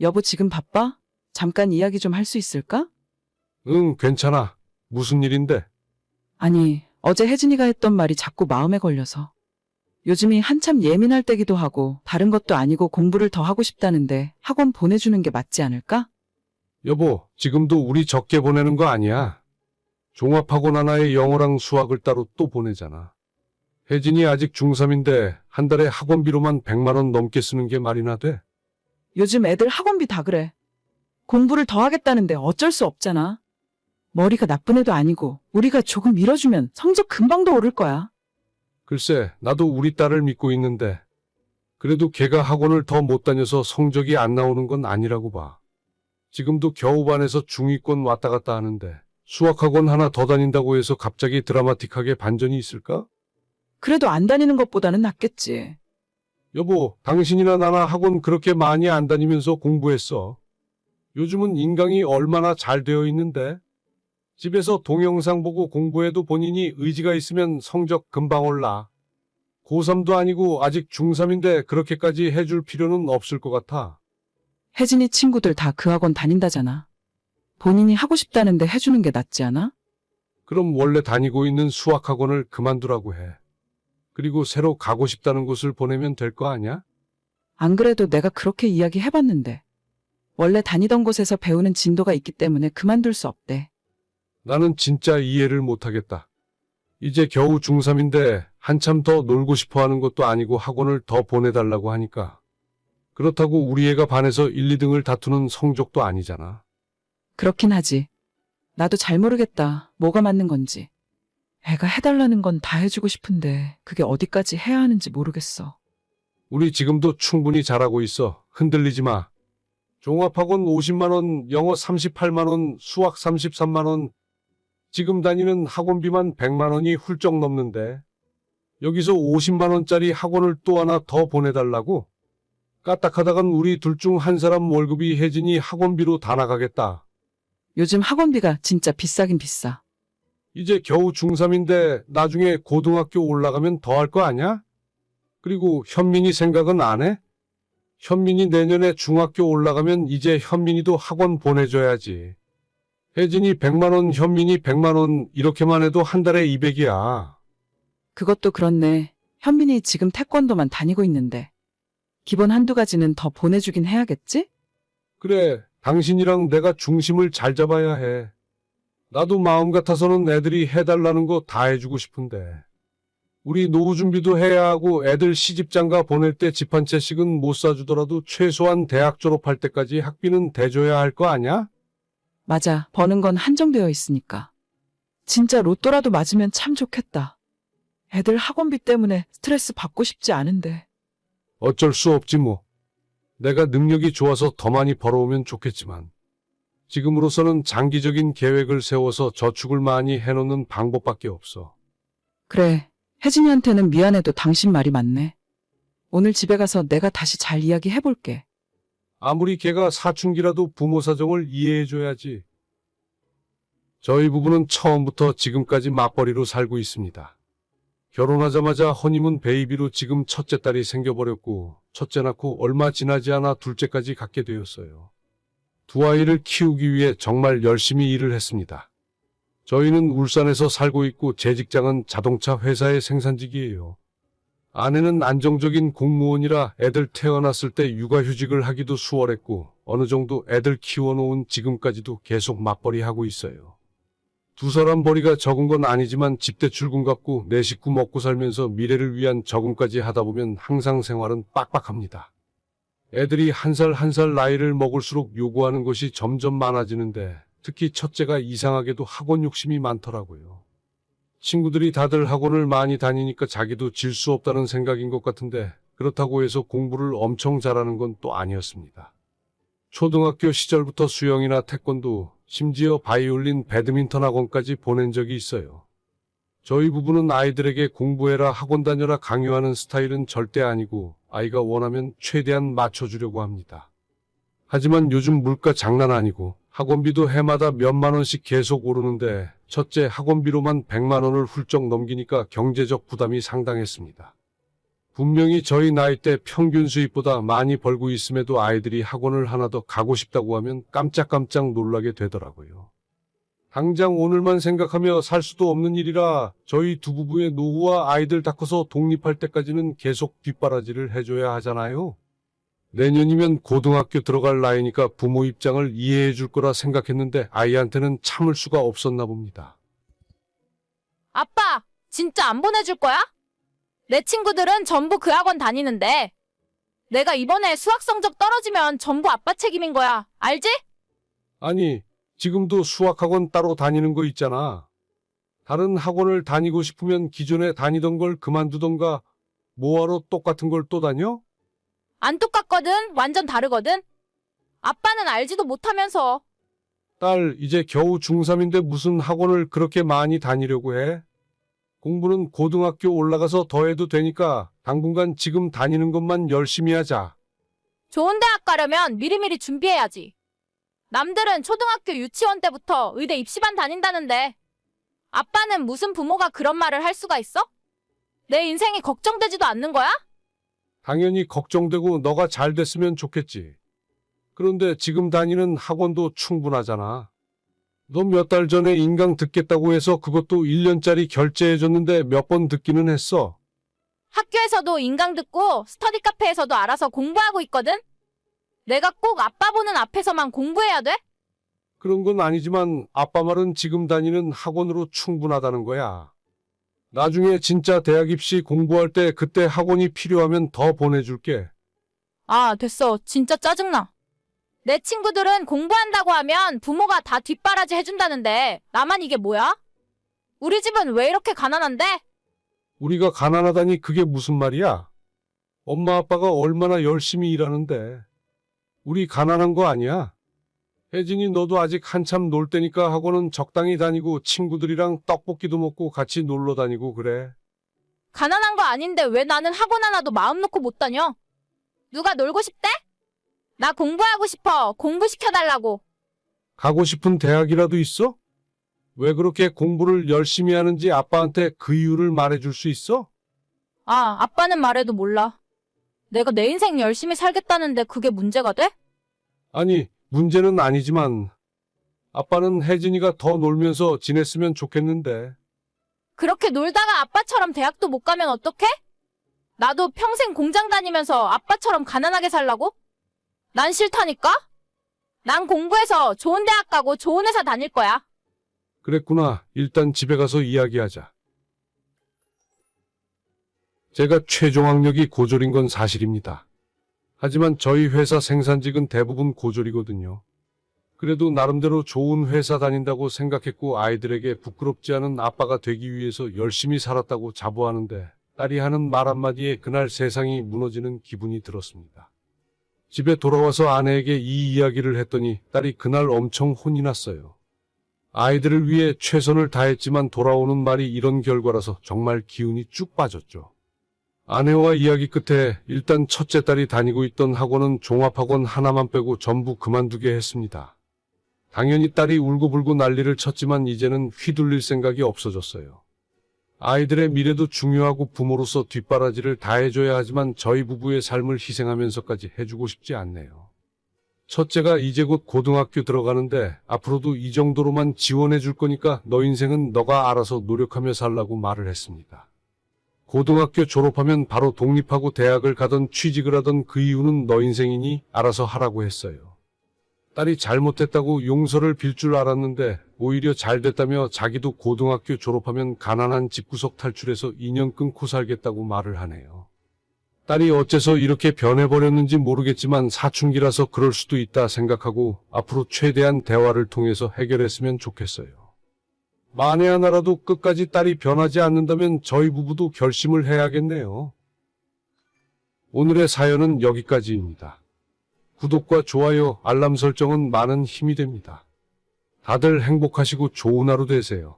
여보 지금 바빠? 잠깐 이야기 좀 할 수 있을까? 응, 괜찮아. 무슨 일인데? 아니, 어제 혜진이가 했던 말이 자꾸 마음에 걸려서. 요즘이 한참 예민할 때기도 하고 다른 것도 아니고 공부를 더 하고 싶다는데 학원 보내주는 게 맞지 않을까? 여보, 지금도 우리 적게 보내는 거 아니야. 종합학원 하나에 영어랑 수학을 따로 또 보내잖아. 혜진이 아직 중3인데 한 달에 학원비로만 100만 원 넘게 쓰는 게 말이나 돼? 요즘 애들 학원비 다 그래. 공부를 더 하겠다는데 어쩔 수 없잖아. 머리가 나쁜 애도 아니고 우리가 조금 밀어주면 성적 금방 더 오를 거야. 글쎄, 나도 우리 딸을 믿고 있는데 그래도 걔가 학원을 더 못 다녀서 성적이 안 나오는 건 아니라고 봐. 지금도 겨우 반에서 중위권 왔다 갔다 하는데 수학학원 하나 더 다닌다고 해서 갑자기 드라마틱하게 반전이 있을까? 그래도 안 다니는 것보다는 낫겠지. 여보, 당신이나 나나 학원 그렇게 많이 안 다니면서 공부했어. 요즘은 인강이 얼마나 잘 되어 있는데? 집에서 동영상 보고 공부해도 본인이 의지가 있으면 성적 금방 올라. 고3도 아니고 아직 중3인데 그렇게까지 해줄 필요는 없을 것 같아. 혜진이 친구들 다 그 학원 다닌다잖아. 본인이 하고 싶다는데 해주는 게 낫지 않아? 그럼 원래 다니고 있는 수학학원을 그만두라고 해. 그리고 새로 가고 싶다는 곳을 보내면 될 거 아니야? 안 그래도 내가 그렇게 이야기 해봤는데. 원래 다니던 곳에서 배우는 진도가 있기 때문에 그만둘 수 없대. 나는 진짜 이해를 못하겠다. 이제 겨우 중3인데 한참 더 놀고 싶어 하는 것도 아니고 학원을 더 보내달라고 하니까. 그렇다고 우리 애가 반에서 1, 2등을 다투는 성적도 아니잖아. 그렇긴 하지. 나도 잘 모르겠다. 뭐가 맞는 건지. 애가 해달라는 건 다 해주고 싶은데 그게 어디까지 해야 하는지 모르겠어. 우리 지금도 충분히 잘하고 있어. 흔들리지 마. 종합학원 50만원, 영어 38만원, 수학 33만원. 지금 다니는 학원비만 100만원이 훌쩍 넘는데. 여기서 50만원짜리 학원을 또 하나 더 보내달라고? 까딱하다간 우리 둘 중 한 사람 월급이 혜진이 학원비로 다 나가겠다. 요즘 학원비가 진짜 비싸긴 비싸. 이제 겨우 중3인데 나중에 고등학교 올라가면 더 할 거 아냐? 그리고 현민이 생각은 안 해? 현민이 내년에 중학교 올라가면 이제 현민이도 학원 보내줘야지. 혜진이 100만원, 현민이 100만원 이렇게만 해도 한 달에 200이야. 그것도 그렇네. 현민이 지금 태권도만 다니고 있는데. 기본 한두 가지는 더 보내주긴 해야겠지? 그래, 당신이랑 내가 중심을 잘 잡아야 해. 나도 마음 같아서는 애들이 해달라는 거 다 해주고 싶은데. 우리 노후 준비도 해야 하고 애들 시집장가 보낼 때 집 한 채씩은 못 사주더라도 최소한 대학 졸업할 때까지 학비는 대줘야 할 거 아냐? 맞아. 버는 건 한정되어 있으니까. 진짜 로또라도 맞으면 참 좋겠다. 애들 학원비 때문에 스트레스 받고 싶지 않은데. 어쩔 수 없지 뭐. 내가 능력이 좋아서 더 많이 벌어오면 좋겠지만. 지금으로서는 장기적인 계획을 세워서 저축을 많이 해놓는 방법밖에 없어. 그래. 혜진이한테는 미안해도 당신 말이 맞네. 오늘 집에 가서 내가 다시 잘 이야기해볼게. 아무리 걔가 사춘기라도 부모 사정을 이해해줘야지. 저희 부부는 처음부터 지금까지 맞벌이로 살고 있습니다. 결혼하자마자 허니문 베이비로 지금 첫째 딸이 생겨버렸고, 첫째 낳고 얼마 지나지 않아 둘째까지 갖게 되었어요. 두 아이를 키우기 위해 정말 열심히 일을 했습니다. 저희는 울산에서 살고 있고 제 직장은 자동차 회사의 생산직이에요. 아내는 안정적인 공무원이라 애들 태어났을 때 육아휴직을 하기도 수월했고 어느 정도 애들 키워놓은 지금까지도 계속 맞벌이 하고 있어요. 두 사람 벌이가 적은 건 아니지만 집대 출금 갚고 내 식구 먹고 살면서 미래를 위한 저금까지 하다 보면 항상 생활은 빡빡합니다. 애들이 한 살 한 살 나이를 먹을수록 요구하는 것이 점점 많아지는데 특히 첫째가 이상하게도 학원 욕심이 많더라고요. 친구들이 다들 학원을 많이 다니니까 자기도 질 수 없다는 생각인 것 같은데 그렇다고 해서 공부를 엄청 잘하는 건 또 아니었습니다. 초등학교 시절부터 수영이나 태권도, 심지어 바이올린, 배드민턴 학원까지 보낸 적이 있어요. 저희 부부는 아이들에게 공부해라, 학원 다녀라 강요하는 스타일은 절대 아니고 아이가 원하면 최대한 맞춰주려고 합니다. 하지만 요즘 물가 장난 아니고 학원비도 해마다 몇만 원씩 계속 오르는데 첫째 학원비로만 100만 원을 훌쩍 넘기니까 경제적 부담이 상당했습니다. 분명히 저희 나이 때 평균 수입보다 많이 벌고 있음에도 아이들이 학원을 하나 더 가고 싶다고 하면 깜짝깜짝 놀라게 되더라고요. 당장 오늘만 생각하며 살 수도 없는 일이라 저희 두 부부의 노후와 아이들 다 커서 독립할 때까지는 계속 뒷바라지를 해줘야 하잖아요. 내년이면 고등학교 들어갈 나이니까 부모 입장을 이해해 줄 거라 생각했는데 아이한테는 참을 수가 없었나 봅니다. 아빠, 진짜 안 보내줄 거야? 내 친구들은 전부 그 학원 다니는데. 내가 이번에 수학 성적 떨어지면 전부 아빠 책임인 거야. 알지? 아니, 지금도 수학학원 따로 다니는 거 있잖아. 다른 학원을 다니고 싶으면 기존에 다니던 걸 그만두던가 뭐하러 똑같은 걸 또 다녀? 안 똑같거든. 완전 다르거든. 아빠는 알지도 못하면서. 딸, 이제 겨우 중3인데 무슨 학원을 그렇게 많이 다니려고 해? 공부는 고등학교 올라가서 더 해도 되니까 당분간 지금 다니는 것만 열심히 하자. 좋은 대학 가려면 미리미리 준비해야지. 남들은 초등학교 유치원 때부터 의대 입시반 다닌다는데. 아빠는 무슨 부모가 그런 말을 할 수가 있어? 내 인생이 걱정되지도 않는 거야? 당연히 걱정되고 너가 잘 됐으면 좋겠지. 그런데 지금 다니는 학원도 충분하잖아. 너 몇 달 전에 인강 듣겠다고 해서 그것도 1년짜리 결제해줬는데 몇 번 듣기는 했어. 학교에서도 인강 듣고 스터디 카페에서도 알아서 공부하고 있거든? 내가 꼭 아빠 보는 앞에서만 공부해야 돼? 그런 건 아니지만 아빠 말은 지금 다니는 학원으로 충분하다는 거야. 나중에 진짜 대학 입시 공부할 때 그때 학원이 필요하면 더 보내줄게. 아, 됐어. 진짜 짜증나. 내 친구들은 공부한다고 하면 부모가 다 뒷바라지 해준다는데 나만 이게 뭐야? 우리 집은 왜 이렇게 가난한데? 우리가 가난하다니 그게 무슨 말이야? 엄마 아빠가 얼마나 열심히 일하는데. 우리 가난한 거 아니야? 혜진이 너도 아직 한참 놀 때니까 학원은 적당히 다니고 친구들이랑 떡볶이도 먹고 같이 놀러 다니고 그래. 가난한 거 아닌데 왜 나는 학원 하나도 마음 놓고 못 다녀? 누가 놀고 싶대? 나 공부하고 싶어. 공부시켜달라고. 가고 싶은 대학이라도 있어? 왜 그렇게 공부를 열심히 하는지 아빠한테 그 이유를 말해줄 수 있어? 아, 아빠는 말해도 몰라. 내가 내 인생 열심히 살겠다는데 그게 문제가 돼? 아니, 문제는 아니지만 아빠는 혜진이가 더 놀면서 지냈으면 좋겠는데. 그렇게 놀다가 아빠처럼 대학도 못 가면 어떡해? 나도 평생 공장 다니면서 아빠처럼 가난하게 살라고? 난 싫다니까? 난 공부해서 좋은 대학 가고 좋은 회사 다닐 거야. 그랬구나. 일단 집에 가서 이야기하자. 제가 최종 학력이 고졸인 건 사실입니다. 하지만 저희 회사 생산직은 대부분 고졸이거든요. 그래도 나름대로 좋은 회사 다닌다고 생각했고 아이들에게 부끄럽지 않은 아빠가 되기 위해서 열심히 살았다고 자부하는데 딸이 하는 말 한마디에 그날 세상이 무너지는 기분이 들었습니다. 집에 돌아와서 아내에게 이 이야기를 했더니 딸이 그날 엄청 혼이 났어요. 아이들을 위해 최선을 다했지만 돌아오는 말이 이런 결과라서 정말 기운이 쭉 빠졌죠. 아내와 이야기 끝에 일단 첫째 딸이 다니고 있던 학원은 종합학원 하나만 빼고 전부 그만두게 했습니다. 당연히 딸이 울고불고 난리를 쳤지만 이제는 휘둘릴 생각이 없어졌어요. 아이들의 미래도 중요하고 부모로서 뒷바라지를 다 해줘야 하지만 저희 부부의 삶을 희생하면서까지 해주고 싶지 않네요. 첫째가 이제 곧 고등학교 들어가는데 앞으로도 이 정도로만 지원해 줄 거니까 너 인생은 너가 알아서 노력하며 살라고 말을 했습니다. 고등학교 졸업하면 바로 독립하고 대학을 가던 취직을 하던 그 이유는 너 인생이니 알아서 하라고 했어요. 딸이 잘못했다고 용서를 빌 줄 알았는데 오히려 잘 됐다며 자기도 고등학교 졸업하면 가난한 집구석 탈출해서 인연 끊고 살겠다고 말을 하네요. 딸이 어째서 이렇게 변해버렸는지 모르겠지만 사춘기라서 그럴 수도 있다 생각하고 앞으로 최대한 대화를 통해서 해결했으면 좋겠어요. 만에 하나라도 끝까지 딸이 변하지 않는다면 저희 부부도 결심을 해야겠네요. 오늘의 사연은 여기까지입니다. 구독과 좋아요, 알람 설정은 많은 힘이 됩니다. 다들 행복하시고 좋은 하루 되세요.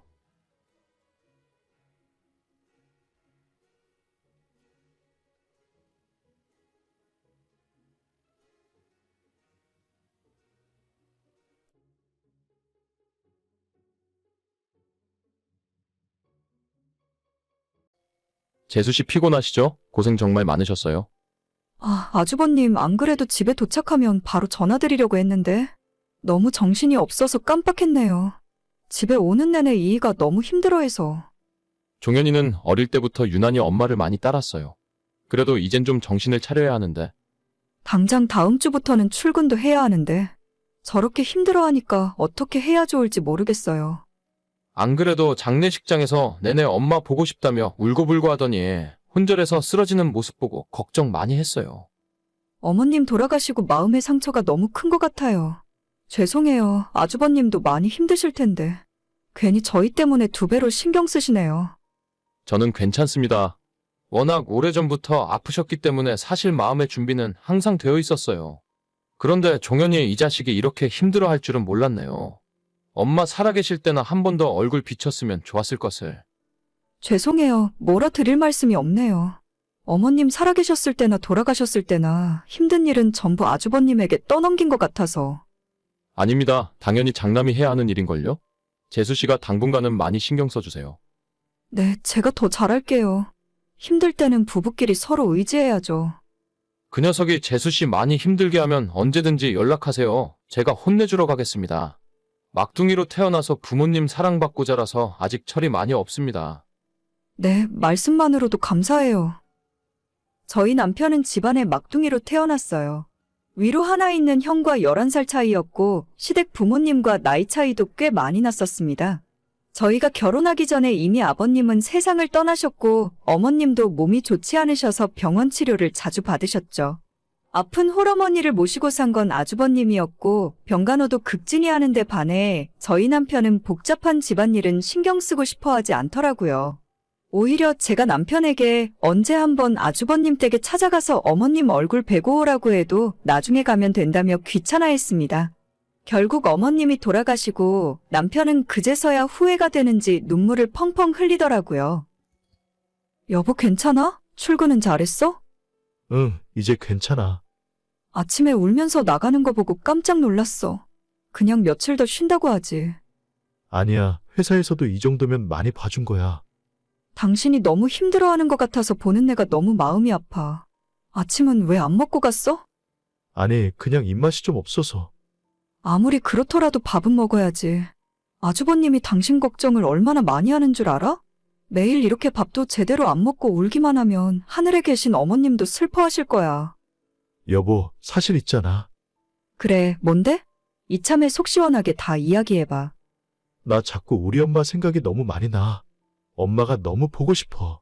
재수 씨 피곤하시죠? 고생 정말 많으셨어요. 아, 아주버님, 안 그래도 집에 도착하면 바로 전화드리려고 했는데, 너무 정신이 없어서 깜빡했네요. 집에 오는 내내 이이가 너무 힘들어해서. 종현이는 어릴 때부터 유난히 엄마를 많이 따랐어요. 그래도 이젠 좀 정신을 차려야 하는데 당장 다음 주부터는 출근도 해야 하는데, 저렇게 힘들어하니까 어떻게 해야 좋을지 모르겠어요. 안 그래도 장례식장에서 내내 엄마 보고 싶다며 울고불고 하더니 혼절해서 쓰러지는 모습 보고 걱정 많이 했어요. 어머님 돌아가시고 마음의 상처가 너무 큰 것 같아요. 죄송해요. 아주버님도 많이 힘드실 텐데. 괜히 저희 때문에 두 배로 신경 쓰시네요. 저는 괜찮습니다. 워낙 오래전부터 아프셨기 때문에 사실 마음의 준비는 항상 되어 있었어요. 그런데 종현이 이 자식이 이렇게 힘들어 할 줄은 몰랐네요. 엄마 살아계실 때나 한 번 더 얼굴 비쳤으면 좋았을 것을. 죄송해요. 뭐라 드릴 말씀이 없네요. 어머님 살아계셨을 때나 돌아가셨을 때나 힘든 일은 전부 아주버님에게 떠넘긴 것 같아서. 아닙니다. 당연히 장남이 해야 하는 일인걸요? 재수 씨가 당분간은 많이 신경 써주세요. 네, 제가 더 잘할게요. 힘들 때는 부부끼리 서로 의지해야죠. 그 녀석이 재수 씨 많이 힘들게 하면 언제든지 연락하세요. 제가 혼내주러 가겠습니다. 막둥이로 태어나서 부모님 사랑받고 자라서 아직 철이 많이 없습니다. 네, 말씀만으로도 감사해요. 저희 남편은 집안의 막둥이로 태어났어요. 위로 하나 있는 형과 11살 차이였고, 시댁 부모님과 나이 차이도 꽤 많이 났었습니다. 저희가 결혼하기 전에 이미 아버님은 세상을 떠나셨고, 어머님도 몸이 좋지 않으셔서 병원 치료를 자주 받으셨죠. 아픈 홀어머니를 모시고 산 건 아주버님이었고, 병간호도 극진히 하는데 반해 저희 남편은 복잡한 집안일은 신경 쓰고 싶어 하지 않더라고요. 오히려 제가 남편에게 언제 한번 아주버님 댁에 찾아가서 어머님 얼굴 뵈고 오라고 해도 나중에 가면 된다며 귀찮아했습니다. 결국 어머님이 돌아가시고 남편은 그제서야 후회가 되는지 눈물을 펑펑 흘리더라고요. 여보 괜찮아? 출근은 잘했어? 응, 이제 괜찮아. 아침에 울면서 나가는 거 보고 깜짝 놀랐어. 그냥 며칠 더 쉰다고 하지. 아니야, 회사에서도 이 정도면 많이 봐준 거야. 당신이 너무 힘들어하는 것 같아서 보는 내가 너무 마음이 아파. 아침은 왜 안 먹고 갔어? 아니, 그냥 입맛이 좀 없어서. 아무리 그렇더라도 밥은 먹어야지. 아주버님이 당신 걱정을 얼마나 많이 하는 줄 알아? 매일 이렇게 밥도 제대로 안 먹고 울기만 하면 하늘에 계신 어머님도 슬퍼하실 거야. 여보, 사실 있잖아. 그래, 뭔데? 이참에 속 시원하게 다 이야기해봐. 나 자꾸 우리 엄마 생각이 너무 많이 나. 엄마가 너무 보고 싶어.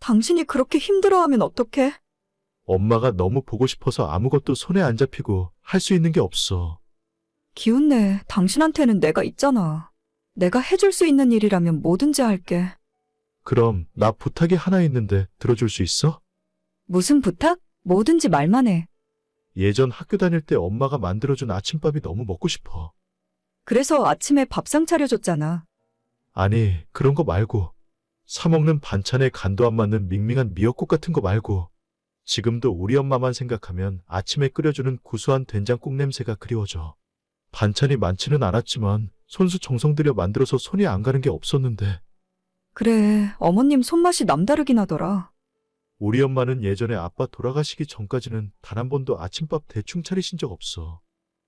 당신이 그렇게 힘들어하면 어떡해? 엄마가 너무 보고 싶어서 아무것도 손에 안 잡히고 할 수 있는 게 없어. 기운내, 당신한테는 내가 있잖아. 내가 해줄 수 있는 일이라면 뭐든지 할게. 그럼 나 부탁이 하나 있는데 들어줄 수 있어? 무슨 부탁? 뭐든지 말만 해. 예전 학교 다닐 때 엄마가 만들어준 아침밥이 너무 먹고 싶어. 그래서 아침에 밥상 차려줬잖아. 아니, 그런 거 말고. 사먹는 반찬에 간도 안 맞는 밍밍한 미역국 같은 거 말고. 지금도 우리 엄마만 생각하면 아침에 끓여주는 구수한 된장국 냄새가 그리워져. 반찬이 많지는 않았지만 손수 정성 들여 만들어서 손이 안 가는 게 없었는데 그래, 어머님 손맛이 남다르긴 하더라. 우리 엄마는 예전에 아빠 돌아가시기 전까지는 단 한 번도 아침밥 대충 차리신 적 없어.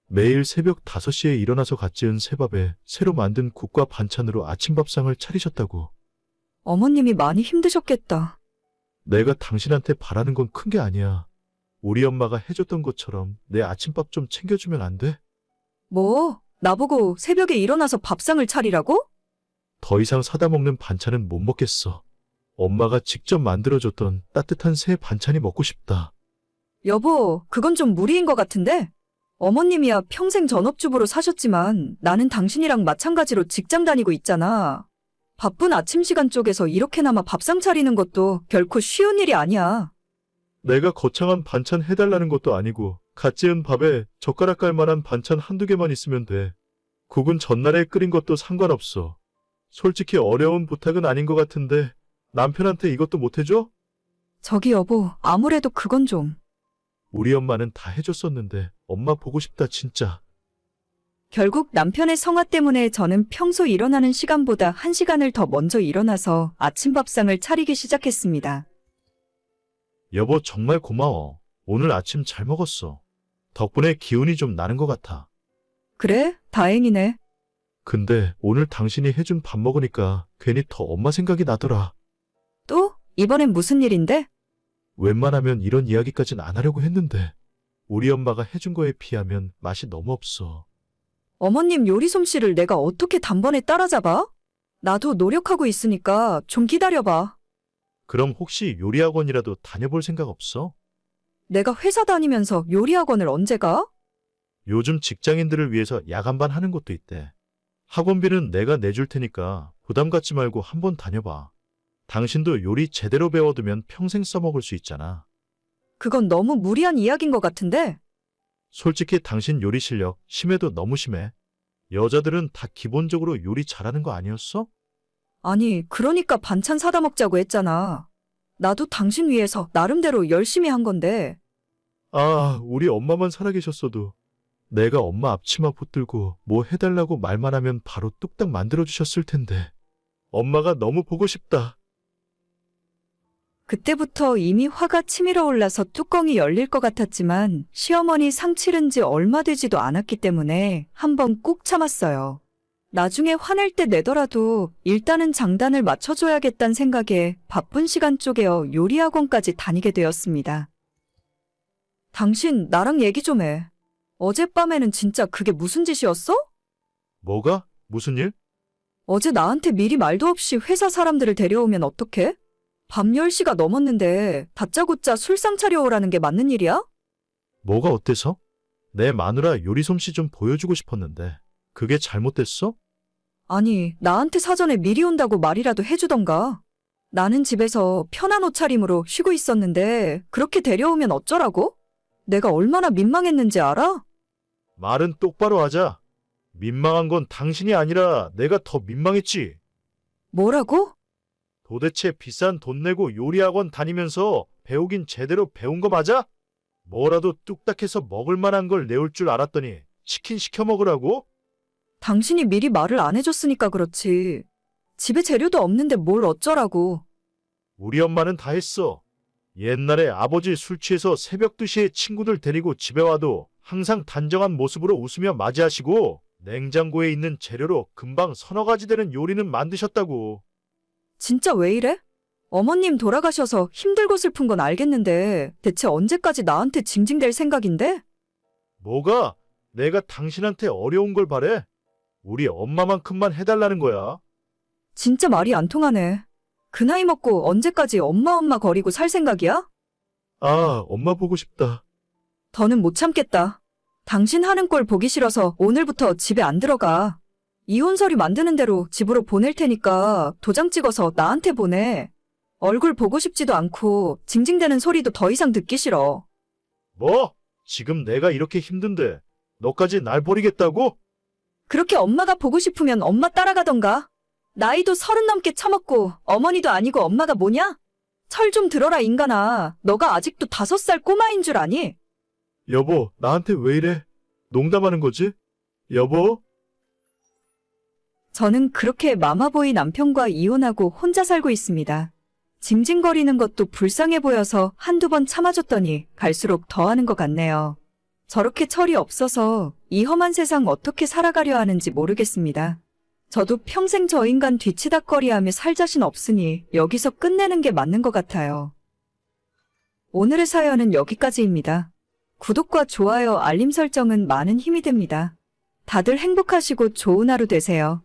매일 새벽 5시에 일어나서 갓 지은 새밥에 새로 만든 국과 반찬으로 아침밥상을 차리셨다고. 어머님이 많이 힘드셨겠다. 내가 당신한테 바라는 건 큰 게 아니야. 우리 엄마가 해줬던 것처럼 내 아침밥 좀 챙겨주면 안 돼? 뭐? 나보고 새벽에 일어나서 밥상을 차리라고? 더 이상 사다 먹는 반찬은 못 먹겠어. 엄마가 직접 만들어줬던 따뜻한 새 반찬이 먹고 싶다. 여보, 그건 좀 무리인 것 같은데? 어머님이야 평생 전업주부로 사셨지만 나는 당신이랑 마찬가지로 직장 다니고 있잖아. 바쁜 아침 시간 쪽에서 이렇게나마 밥상 차리는 것도 결코 쉬운 일이 아니야. 내가 거창한 반찬 해달라는 것도 아니고 갓 지은 밥에 젓가락 깔 만한 반찬 한두 개만 있으면 돼. 국은 전날에 끓인 것도 상관없어. 솔직히 어려운 부탁은 아닌 것 같은데 남편한테 이것도 못 해줘? 저기 여보, 아무래도 그건 좀. 우리 엄마는 다 해줬었는데 엄마 보고 싶다 진짜. 결국 남편의 성화 때문에 저는 평소 일어나는 시간보다 한시간을더 먼저 일어나서 아침 밥상을 차리기 시작했습니다. 여보, 정말 고마워. 오늘 아침 잘 먹었어. 덕분에 기운이 좀 나는 것 같아. 그래? 다행이네. 근데 오늘 당신이 해준 밥 먹으니까 괜히 더 엄마 생각이 나더라. 또? 이번엔 무슨 일인데? 웬만하면 이런 이야기까진 안 하려고 했는데 우리 엄마가 해준 거에 비하면 맛이 너무 없어. 어머님 요리 솜씨를 내가 어떻게 단번에 따라잡아? 나도 노력하고 있으니까 좀 기다려봐. 그럼 혹시 요리학원이라도 다녀볼 생각 없어? 내가 회사 다니면서 요리학원을 언제 가? 요즘 직장인들을 위해서 야간반 하는 곳도 있대. 학원비는 내가 내줄 테니까 부담 갖지 말고 한번 다녀봐. 당신도 요리 제대로 배워두면 평생 써먹을 수 있잖아. 그건 너무 무리한 이야기인 것 같은데? 솔직히 당신 요리 실력 심해도 너무 심해. 여자들은 다 기본적으로 요리 잘하는 거 아니었어? 아니, 그러니까 반찬 사다 먹자고 했잖아. 나도 당신 위해서 나름대로 열심히 한 건데. 아, 우리 엄마만 살아계셨어도 내가 엄마 앞치마 붙들고 뭐 해달라고 말만 하면 바로 뚝딱 만들어주셨을 텐데. 엄마가 너무 보고 싶다. 그때부터 이미 화가 치밀어 올라서 뚜껑이 열릴 것 같았지만 시어머니 상 치른 지 얼마 되지도 않았기 때문에 한번 꾹 참았어요. 나중에 화낼 때 내더라도 일단은 장단을 맞춰줘야겠다는 생각에 바쁜 시간 쪼개어 요리학원까지 다니게 되었습니다. 당신 나랑 얘기 좀 해. 어젯밤에는 진짜 그게 무슨 짓이었어? 뭐가? 무슨 일? 어제 나한테 미리 말도 없이 회사 사람들을 데려오면 어떡해? 밤 10시가 넘었는데 다짜고짜 술상 차려오라는 게 맞는 일이야? 뭐가 어때서? 내 마누라 요리 솜씨 좀 보여주고 싶었는데 그게 잘못됐어? 아니, 나한테 사전에 미리 온다고 말이라도 해주던가. 나는 집에서 편한 옷차림으로 쉬고 있었는데 그렇게 데려오면 어쩌라고? 내가 얼마나 민망했는지 알아? 말은 똑바로 하자. 민망한 건 당신이 아니라 내가 더 민망했지. 뭐라고? 도대체 비싼 돈 내고 요리학원 다니면서 배우긴 제대로 배운 거 맞아? 뭐라도 뚝딱해서 먹을 만한 걸 내올 줄 알았더니 치킨 시켜 먹으라고? 당신이 미리 말을 안 해줬으니까 그렇지. 집에 재료도 없는데 뭘 어쩌라고. 우리 엄마는 다 했어. 옛날에 아버지 술 취해서 새벽 2시에 친구들 데리고 집에 와도 항상 단정한 모습으로 웃으며 맞이하시고 냉장고에 있는 재료로 금방 서너 가지 되는 요리는 만드셨다고. 진짜 왜 이래? 어머님 돌아가셔서 힘들고 슬픈 건 알겠는데 대체 언제까지 나한테 징징댈 생각인데? 뭐가? 내가 당신한테 어려운 걸 바래? 우리 엄마만큼만 해달라는 거야. 진짜 말이 안 통하네. 그 나이 먹고 언제까지 엄마 엄마 거리고 살 생각이야? 아, 엄마 보고 싶다. 더는 못 참겠다. 당신 하는 꼴 보기 싫어서 오늘부터 집에 안 들어가. 이혼 서류 만드는 대로 집으로 보낼 테니까 도장 찍어서 나한테 보내. 얼굴 보고 싶지도 않고 징징대는 소리도 더 이상 듣기 싫어. 뭐? 지금 내가 이렇게 힘든데 너까지 날 버리겠다고? 그렇게 엄마가 보고 싶으면 엄마 따라가던가. 나이도 서른 넘게 처먹고 어머니도 아니고 엄마가 뭐냐? 철 좀 들어라 인간아. 너가 아직도 다섯 살 꼬마인 줄 아니? 여보, 나한테 왜 이래? 농담하는 거지? 여보? 저는 그렇게 마마보이 남편과 이혼하고 혼자 살고 있습니다. 징징거리는 것도 불쌍해 보여서 한두 번 참아줬더니 갈수록 더하는 것 같네요. 저렇게 철이 없어서 이 험한 세상 어떻게 살아가려 하는지 모르겠습니다. 저도 평생 저 인간 뒤치다꺼리하며 살 자신 없으니 여기서 끝내는 게 맞는 것 같아요. 오늘의 사연은 여기까지입니다. 구독과 좋아요, 알림 설정은 많은 힘이 됩니다. 다들 행복하시고 좋은 하루 되세요.